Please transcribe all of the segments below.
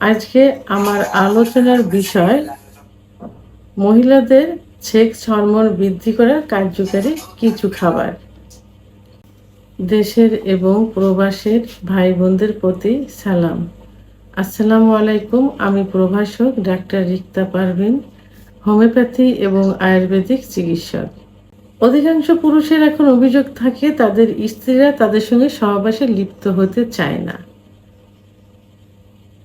আজকে আমার আলোচনার বিষয়, মহিলাদের সেক্স হরমোন বৃদ্ধি করার কার্যকারী কিছু খাবার। দেশের এবং প্রবাসের ভাই বোনদের প্রতি সালাম। আসসালামু আলাইকুম, আমি প্রভাষক ডাক্তার রিক্তা পারভিন, হোমিওপ্যাথি এবং আয়ুর্বেদিক চিকিৎসক। অধিকাংশ পুরুষের এখন অভিযোগ থাকে, তাদের স্ত্রীরা তাদের সঙ্গে সহবাসে লিপ্ত হতে চায় না।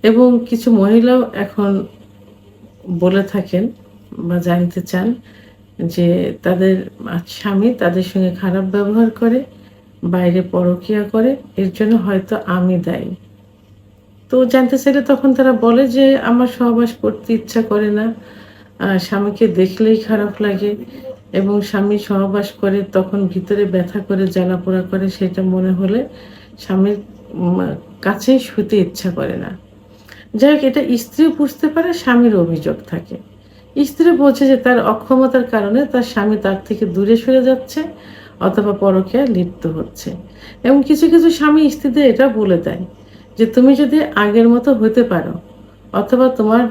এবং কিছু মহিলাও এখন বলে থাকেন বা জানতে চান যে তাদের স্বামী তাদের সঙ্গে খারাপ ব্যবহার করে, বাইরে পরকিয়া করে, এর জন্য হয়তো আমি দায়ী। তো জানতে চাইলে তখন তারা বলে যে আমার সহবাস করতে ইচ্ছা করে না স্বামীকে দেখলেই খারাপ লাগে এবং স্বামী সহবাস করে তখন ভিতরে ব্যথা করে জ্বালা পোড়া করে, সেটা মনে হলে স্বামীর কাছেই শুতে ইচ্ছা করে না। যাই এটা স্ত্রী বুঝতে পারে, স্বামীর অভিযোগ থাকে। স্ত্রী বোঝে যে তার অক্ষমতার কারণে তার স্বামী তার থেকে দূরে সরে যাচ্ছে, অথবা পরকীয়া লিপ্ত হচ্ছে। এবং কিছু কিছু স্বামী স্ত্রীদের এটা বলে দেয় যে, তুমি যদি আগের মতো হতে পারো, অথবা তোমার,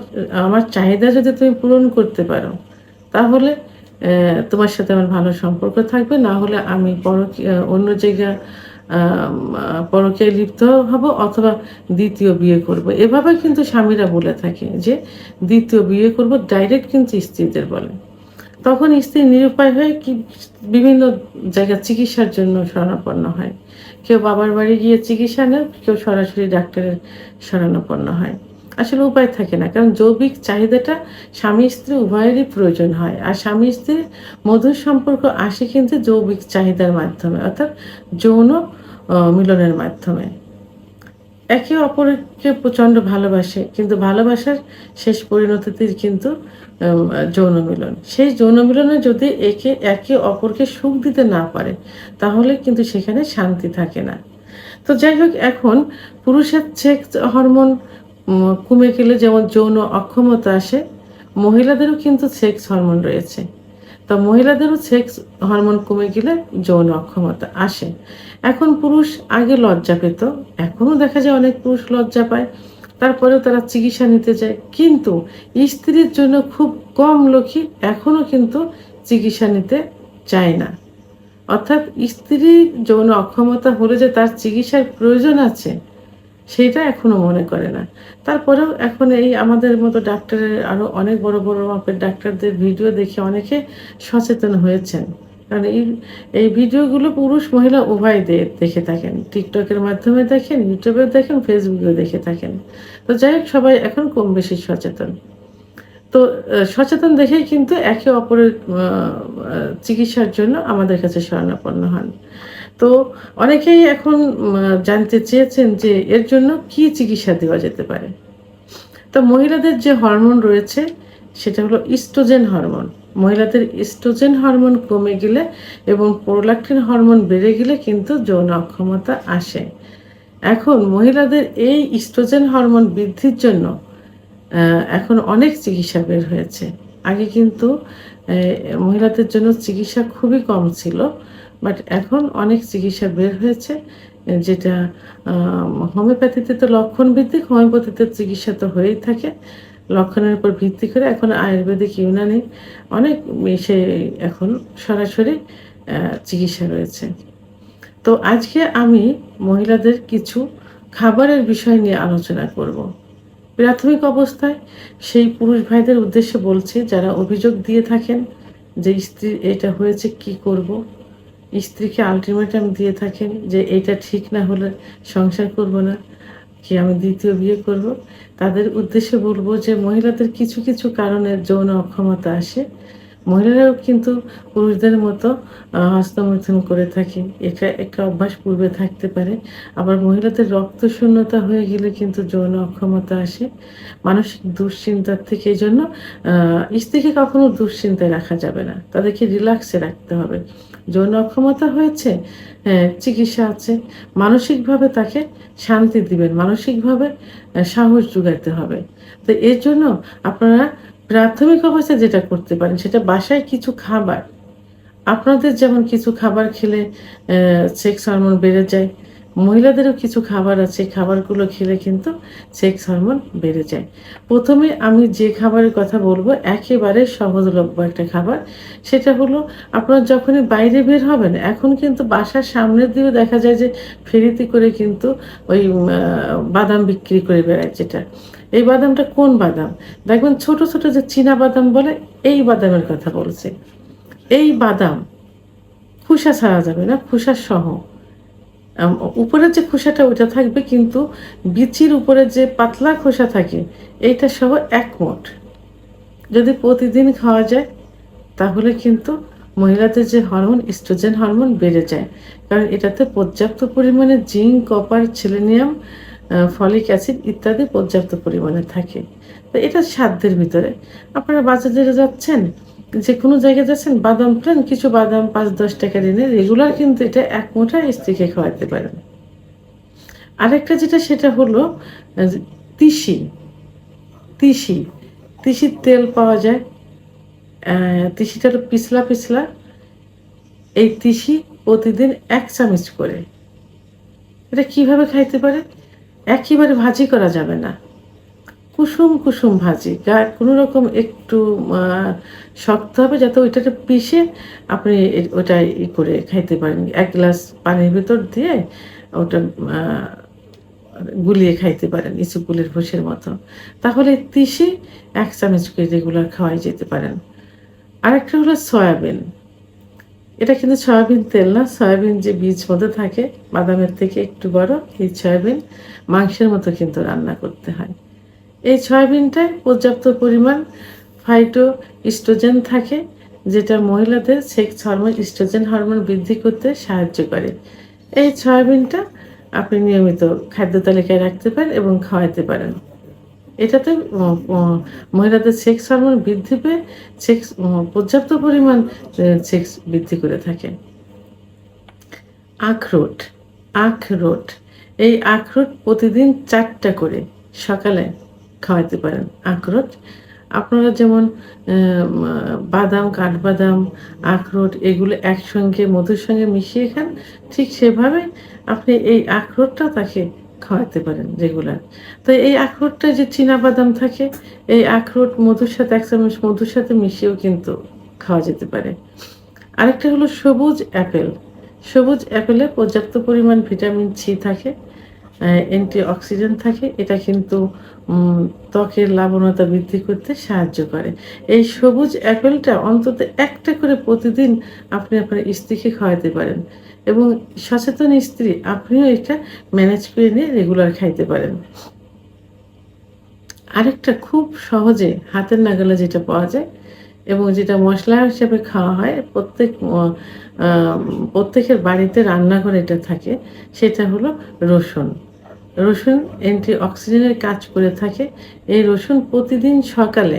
আমার চাহিদা যদি তুমি পূরণ করতে পারো, তাহলে তোমার সাথে আমার ভালো সম্পর্ক থাকবে। না হলে আমি পরকীয়া, অন্য জায়গা পরকীয়ায় লিপ্ত হব অথবা দ্বিতীয় বিয়ে করব। এভাবে কিন্তু স্বামীরা বলে থাকে যে, দ্বিতীয় বিয়ে করব ডাইরেক্ট কিন্তু স্ত্রীদের বলে। তখন স্ত্রী নিরুপায় হয়ে কি, বিভিন্ন জায়গা চিকিৎসার জন্য শরণাপন্ন হয়। কেউ বাবার বাড়ি গিয়ে চিকিৎসা নেয়, কেউ সরাসরি ডাক্তারের শরণাপন্ন হয়। আসলে উপায় থাকে না। কারণ জৈবিক চাহিদাটা স্বামী স্ত্রী উভয়েরই প্রয়োজন হয়। আর স্বামী স্ত্রীর মধুর সম্পর্ক আসে কিন্তু জৈবিক চাহিদার মাধ্যমে, অর্থাৎ যৌন মিলনের মাধ্যমে। একে অপরকে প্রচণ্ড ভালোবাসে, কিন্তু ভালোবাসার শেষ পরিণতিতে কিন্তু যৌন মিলন। সেই যৌন মিলনে যদি একে একে অপরকে সুখ দিতে না পারে, তাহলে কিন্তু সেখানে শান্তি থাকে না। তো যাই হোক, এখন পুরুষের সেক্স হরমোন কমে গেলে যেমন যৌন অক্ষমতা আসে, মহিলাদেরও কিন্তু সেক্স হরমোন রয়েছে। তো মহিলাদেরও সেক্স হরমোন কমে গেলে যৌন অক্ষমতা আসে। এখন পুরুষ আগে লজ্জা পেত এখনও দেখা যায় অনেক পুরুষ লজ্জা পায়। তারপরেও তারা চিকিৎসা নিতে যায়। কিন্তু স্ত্রীর জন্য খুব কম লোকই এখনও কিন্তু চিকিৎসা নিতে চায় না। অর্থাৎ স্ত্রীর যৌন অক্ষমতা হলে যে তার চিকিৎসার প্রয়োজন আছে সেটা এখনও মনে করে না। তারপরেও এখন এই আমাদের মতো ডাক্তারের আরও অনেক বড় বড় মাপের ডাক্তারদের ভিডিও দেখে অনেকে সচেতন হয়েছেন। কারণ এই এই ভিডিওগুলো পুরুষ, মহিলা উভয় দেখে থাকেন। টিকটকের মাধ্যমে দেখেন ইউটিউবে দেখেন ফেসবুকে দেখে থাকেন। তো যাই হোক, সবাই এখন কম বেশি সচেতন। তো সচেতন দেখেই কিন্তু একে অপরের চিকিৎসার জন্য আমাদের কাছে শরণাপন্ন হন। তো অনেকেই এখন জানতে চেয়েছেন যে এর জন্য কি চিকিৎসা দেওয়া যেতে পারে। তো মহিলাদের যে হরমোন রয়েছে, সেটা হলো ইস্ট্রোজেন হরমোন। মহিলাদের ইস্ট্রোজেন হরমোন কমে গেলে এবং প্রোলাক্টিন হরমোন বেড়ে গেলে কিন্তু যৌন অক্ষমতা আসে। এখন মহিলাদের এই ইস্ট্রোজেন হরমোন বৃদ্ধির জন্য এখন অনেক চিকিৎসা বের হয়েছে। আগে কিন্তু মহিলাদের জন্য চিকিৎসা খুবই কম ছিল। বাট এখন অনেক চিকিৎসা বের হয়েছে, যেটা হোমিওপ্যাথিতে তো লক্ষণ ভিত্তিক, হোমিওপ্যাথিতে চিকিৎসা তো হয়েই থাকে। লক্ষণের উপর ভিত্তি করে এখন আয়ুর্বেদিক ইউনানি অনেক সে এখন সরাসরি চিকিৎসা রয়েছে। তো আজকে আমি মহিলাদের কিছু খাবারের বিষয় নিয়ে আলোচনা করব। প্রাথমিক অবস্থায় সেই পুরুষ ভাইদের উদ্দেশ্যে বলছি, যারা অভিযোগ দিয়ে থাকেন যে স্ত্রী এটা হয়েছে, কি করব? স্ত্রীকে আলটিমেটাম দিয়ে থাকেন যে এটা ঠিক না হলে সংসার করব না কি আমি দ্বিতীয় বিয়ে করব? তাদের উদ্দেশ্যে বলব যে মহিলাদের কিছু কিছু কারণে যৌন অক্ষমতা আসে। মহিলারাও কিন্তু পুরুষদের মতো আহ, হস্তমৈথুন করে থাকে। এটা একটা অভ্যাস পূর্বে থাকতে পারে। আবার মহিলাদের রক্ত শূন্যতা হয়ে গেলে কিন্তু যৌন অক্ষমতা আসে। মানসিক দুশ্চিন্তার থেকে এই জন্য স্ত্রীকে কখনো দুশ্চিন্তায় রাখা যাবে না। তাদেরকে রিল্যাক্সে রাখতে হবে। যৌন অক্ষমতা হয়েছে হ্যাঁ চিকিৎসা আছে, মানসিকভাবে তাকে শান্তি দিবেন, মানসিকভাবে সাহস যোগাতে হবে। তো এর জন্য আপনারা প্রাথমিক অবস্থায় যেটা করতে পারেন, সেটা বাসায় কিছু খাবার। আপনাদের যেমন কিছু খাবার খেলে সেক্স হরমোন বেড়ে যায় মহিলাদেরও কিছু খাবার আছে খাবারগুলো খেলে কিন্তু সেক্স হরমোন বেড়ে যায়। প্রথমে আমি যে খাবারের কথা বলব, একেবারে সহজলভ্য একটা খাবার। সেটা হলো, আপনার যখনই বাইরে বের হবেন, এখন কিন্তু বাসার সামনের দিকেও দেখা যায় যে ফেরিতে করে কিন্তু ওই বাদাম বিক্রি করে বেড়ায় যেটা। এই বাদামটা কোন বাদাম? দেখবেন ছোট ছোট যে চীনা বাদাম বলে, এই বাদামের কথা বলছে। এই বাদাম খোসা ছাড়া যাবে না, খোসা সহ। উপরের যে খোসাটা ওইটা থাকবে, কিন্তু বিচির উপরে যে পাতলা খোসা থাকে, এইটা সহ এক মোট। যদি প্রতিদিন খাওয়া যায়, তাহলে কিন্তু মহিলাদের যে হরমোন ইস্ট্রোজেন হরমোন বেড়ে যায়। কারণ এটাতে পর্যাপ্ত পরিমাণে zinc, copper selenium folic acid ইত্যাদি পর্যাপ্ত পরিমাণে থাকে। তো এটা সাধ্যের ভিতরে। আপনারা বাজারে যাচ্ছেন যে কোনো জায়গায় যাচ্ছেন, বাদাম প্লেন কিছু বাদাম পাঁচ, দশ টাকা এনে রেগুলার কিন্তু এটা এক মুঠা স্ত্রীকে খাওয়াতে পারেন। আরেকটা যেটা, সেটা হলো তিসি। তিসি। তিসির তেল পাওয়া যায় তিসিটা পিছলা পিছলা। এই তিসি প্রতিদিন এক চামচ করে। এটা কীভাবে খাইতে পারে একেবারে ভাজি করা যাবে না। কুসুম কুসুম ভাজি। গা কোনো রকম একটু শক্ত হবে যাতে ওইটাকে পিষে আপনি ওটা ই করে খাইতে পারেন। এক গ্লাস পানির ভিতর দিয়ে ওটা গুলিয়ে খাইতে পারেন ইসুপুলের ভুষের মতো। তাহলে তিসি এক চামচ করে রেগুলার খাওয়াই যেতে পারেন। আরেকটা হলো সয়াবিন। এটা কিন্তু সয়াবিন তেল না, সয়াবিন যে বীজ মধ্যে থাকে, বাদামের থেকে একটু বড়, এই সয়াবিন মাংসের মতো কিন্তু রান্না করতে হয়। এই সয়াবিনটায় পর্যাপ্ত পরিমাণ ফাইটো ইস্ট্রোজেন থাকে, যেটা মহিলাদের সেক্স হরমোন ইস্ট্রোজেন হরমোন বৃদ্ধি করতে সাহায্য করে। এই সয়াবিনটা আপনি নিয়মিত খাদ্য তালিকায় রাখতে পারেন এবং খাওয়াতে পারেন। এটাতে মহিলাদের সেক্স হরমোন বৃদ্ধি পেয়ে সেক্স পর্যাপ্ত পরিমাণ সেক্স বৃদ্ধি করে থাকে। আখরোট আখরোট। এই আখরোট প্রতিদিন চারটা করে, সকালে খাওয়াতে পারেন আখরোট। আপনারা যেমন বাদাম, কাঠবাদাম, আখরোট এগুলো একসঙ্গে, মধুর সঙ্গে মিশিয়ে খান, ঠিক সেভাবে আপনি এই আখরোটটা তাকে খাওয়াতে পারেন রেগুলার। তো এই আখরোটটা যে চীনা বাদাম থাকে, এই আখরোট মধুর সাথে, এক চামচ মধুর সাথে মিশিয়েও কিন্তু খাওয়া যেতে পারে। আরেকটা হলো সবুজ অ্যাপেল। সবুজ অ্যাপেলে পর্যাপ্ত পরিমাণ ভিটামিন সি থাকে। অ্যান্টি অক্সিডেন্ট থাকে, এটা কিন্তু ত্বকের লাবণতা বৃদ্ধি করতে সাহায্য করে। এই সবুজ অ্যাপেলটা অন্তত একটা করে প্রতিদিন আপনি আপনার স্ত্রীকে খাওয়াতে পারেন এবং সচেতন স্ত্রী, আপনিও এটা ম্যানেজ করে নিয়ে রেগুলার খাইতে পারেন। আরেকটা খুব সহজে হাতের নাগালে যেটা পাওয়া যায় এবং যেটা মশলা হিসেবে খাওয়া হয়, প্রত্যেক প্রত্যেকের বাড়িতে রান্নাঘরে এটা থাকে, সেটা হলো রসুন। রসুন অ্যান্টি অক্সিডেন্টের কাজ করে থাকে। এই রসুন প্রতিদিন সকালে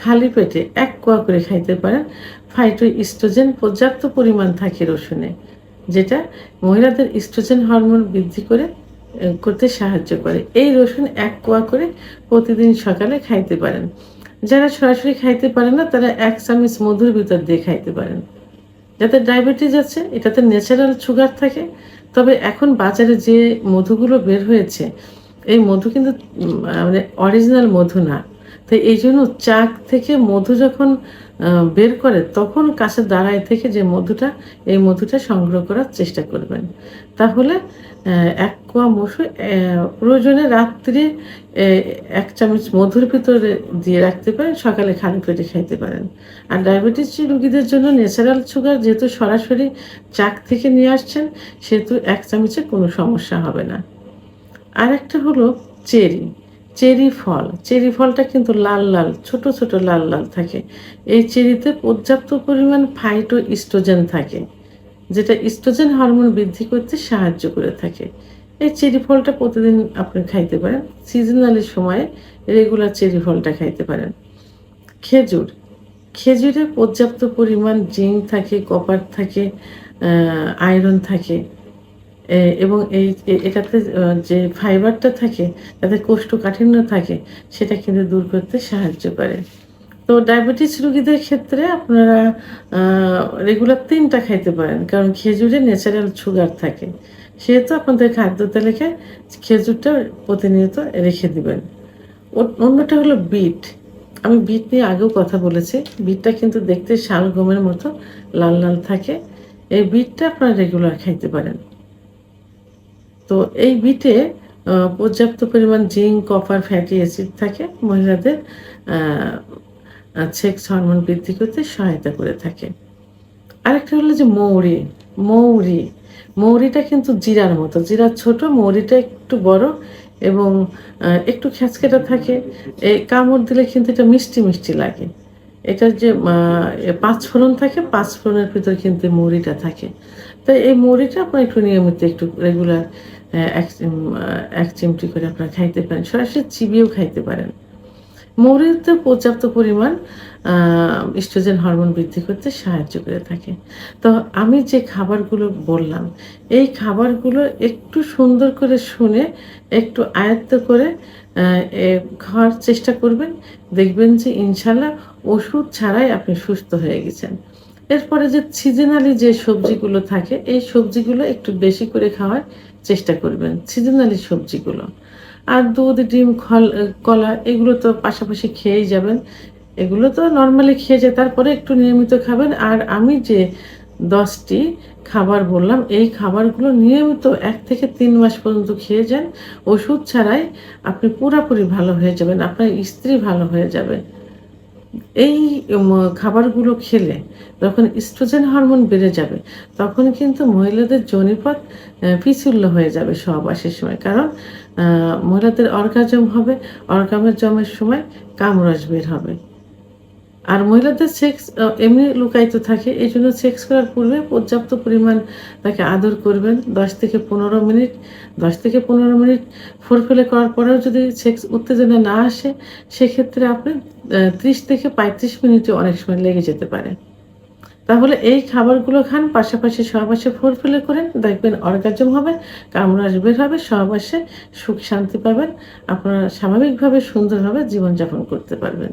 খালি পেটে এক কোয়া করে খাইতে পারেন। ফাইটো ইস্ট্রোজেন পর্যাপ্ত পরিমাণ থাকে রসুনে, যেটা মহিলাদের ইস্ট্রোজেন হরমোন বৃদ্ধি করে করতে সাহায্য করে। এই রসুন এক কোয়া করে প্রতিদিন সকালে খাইতে পারেন। যারা সরাসরি খাইতে পারে না, তারা এক চামচ মধুর ভিতর দিয়ে খাইতে পারেন। যাতে ডায়াবেটিস আছে, এটাতে ন্যাচারাল সুগার থাকে। তবে এখন বাজারে যে মধুগুলো বের হয়েছে, এই মধু কিন্তু মানে অরিজিনাল মধু না। তো এই জন্য চাক থেকে মধু যখন বের করে, তখন কাছে দাঁড়ায় থেকে যে মধুটা, এই মধুটা সংগ্রহ করার চেষ্টা করবেন। তাহলে এক কোয়া মসু প্রয়োজনে রাত্রে এক চামচ মধুর ভিতরে দিয়ে রাখতে পারেন, সকালে খালি পেটে খাইতে পারেন। আর ডায়াবেটিস রোগীদের জন্য ন্যাচারাল সুগার যেহেতু সরাসরি চাক থেকে নিয়ে আসছেন, সেহেতু এক চামচে কোনো সমস্যা হবে না। আর একটা হলো চেরি চেরি ফল। চেরি ফলটা কিন্তু লাল লাল, ছোট ছোট লাল লাল থাকে। এই চেরিতে পর্যাপ্ত পরিমাণ ফাইটো ইস্ট্রোজেন থাকে। যেটা ইস্ট্রোজেন হরমোন বৃদ্ধি করতে সাহায্য করে থাকে। এই চেরি ফলটা প্রতিদিন আপনি খাইতে পারেন। সিজনালি সময়ে রেগুলার চেরি ফলটা খাইতে পারেন। খেজুর। খেজুরে পর্যাপ্ত পরিমাণ জিঙ্ক থাকে, কপার থাকে আয়রন থাকে এবং এই এটাতে যে ফাইবারটা থাকে, তাতে কোষ্ঠকাঠিন্য থাকে, সেটা কিন্তু দূর করতে সাহায্য করে। তো ডায়াবেটিস রোগীদের ক্ষেত্রে আপনারা রেগুলার তিনটা খাইতে পারেন। কারণ খেজুরে ন্যাচারাল সুগার থাকে। সেহেতু আপনাদের খাদ্য তালিকায় খেজুরটা প্রতিনিয়ত রেখে দিবেন। অন্যটা হলো বিট। আমি বিট নিয়ে আগেও কথা বলেছি। বিটটা কিন্তু দেখতে শাল গমের মতো লাল লাল থাকে। এই বিটটা আপনারা রেগুলার খাইতে পারেন। তো এই বিটে পর্যাপ্ত পরিমাণ জিঙ্ক কপার ফ্যাটি অ্যাসিড থাকে। মহিলাদের সেক্স হরমোন বৃদ্ধি করতে সহায়তা করে থাকে। আরেকটা হলো যে মৌরি মৌরি মৌরিটা কিন্তু জিরার মতো। জিরার ছোট মৌরিটা একটু বড় এবং একটু খ্যাচকেটা থাকে। এই কামড় দিলে কিন্তু এটা মিষ্টি মিষ্টি লাগে। এটার যে আহ, এ পাঁচ ফোড়ন থাকে পাঁচ ফোড়নের ভিতর কিন্তু মৌরিটা থাকে। তাই এই মৌরিটা আপনার একটু নিয়মিত একটু রেগুলার এক এক চিমটি করে আপনারা খাইতে পারেন। সরাসরি চিবিয়েও খাইতে পারেন। মৌরিতে পর্যাপ্ত পরিমাণ ইস্ট্রোজেন হরমোন বৃদ্ধি করতে সাহায্য করে থাকে। তো আমি যে খাবারগুলো বললাম, এই খাবারগুলো একটু সুন্দর করে শুনে, একটু আয়ত্ত করে খাওয়ার চেষ্টা করবেন। দেখবেন যে ইনশাল্লাহ ওষুধ ছাড়াই আপনি সুস্থ হয়ে গেছেন। এরপরে যে সিজনালি যে সবজিগুলো থাকে, এই সবজিগুলো একটু বেশি করে খাওয়ার চেষ্টা করবেন সিজনালি সবজিগুলো। আর দুধ, ডিম, খল কলা, এগুলো তো পাশাপাশি খেয়েই যাবেন। এগুলো তো নর্মালি খেয়ে যায় তারপরে একটু নিয়মিত খাবেন। আর আমি যে দশটি খাবার বললাম, এই খাবারগুলো নিয়মিত এক থেকে তিন মাস পর্যন্ত খেয়ে যান। ওষুধ ছাড়াই আপনি পুরাপুরি ভালো হয়ে যাবেন, আপনার স্ত্রী ভালো হয়ে যাবে। এই খাবারগুলো খেলে যখন ইস্ট্রোজেন হরমোন বেড়ে যাবে। তখন কিন্তু মহিলাদের জনিপথ পিছুল্য হয়ে যাবে সহবাসের সময়। কারণ মহিলাদের অর্গাজম হবে অর্গামের জমের সময় কামরস বের হবে। আর মহিলাদের সেক্স এমনি লুকায়িত থাকে এই জন্য সেক্স করার পূর্বে পর্যাপ্ত পরিমাণ তাকে আদর করবেন। দশ থেকে পনেরো মিনিট, দশ থেকে পনেরো মিনিট ফোরফেলে করার পরেও যদি সেক্স উত্তেজনা না আসে, সেক্ষেত্রে আপনি ত্রিশ থেকে পঁয়ত্রিশ মিনিটে অনেক সময় লেগে যেতে পারে। তাহলে এই খাবারগুলো খান, পাশাপাশি সহবাসে ফোরফেলে করেন, দেখবেন অর্গাজম হবে কামড়াস বের হবে, সহবাসে সুখ শান্তি পাবেন, আপনারা স্বাভাবিকভাবে সুন্দরভাবে জীবনযাপন করতে পারবেন।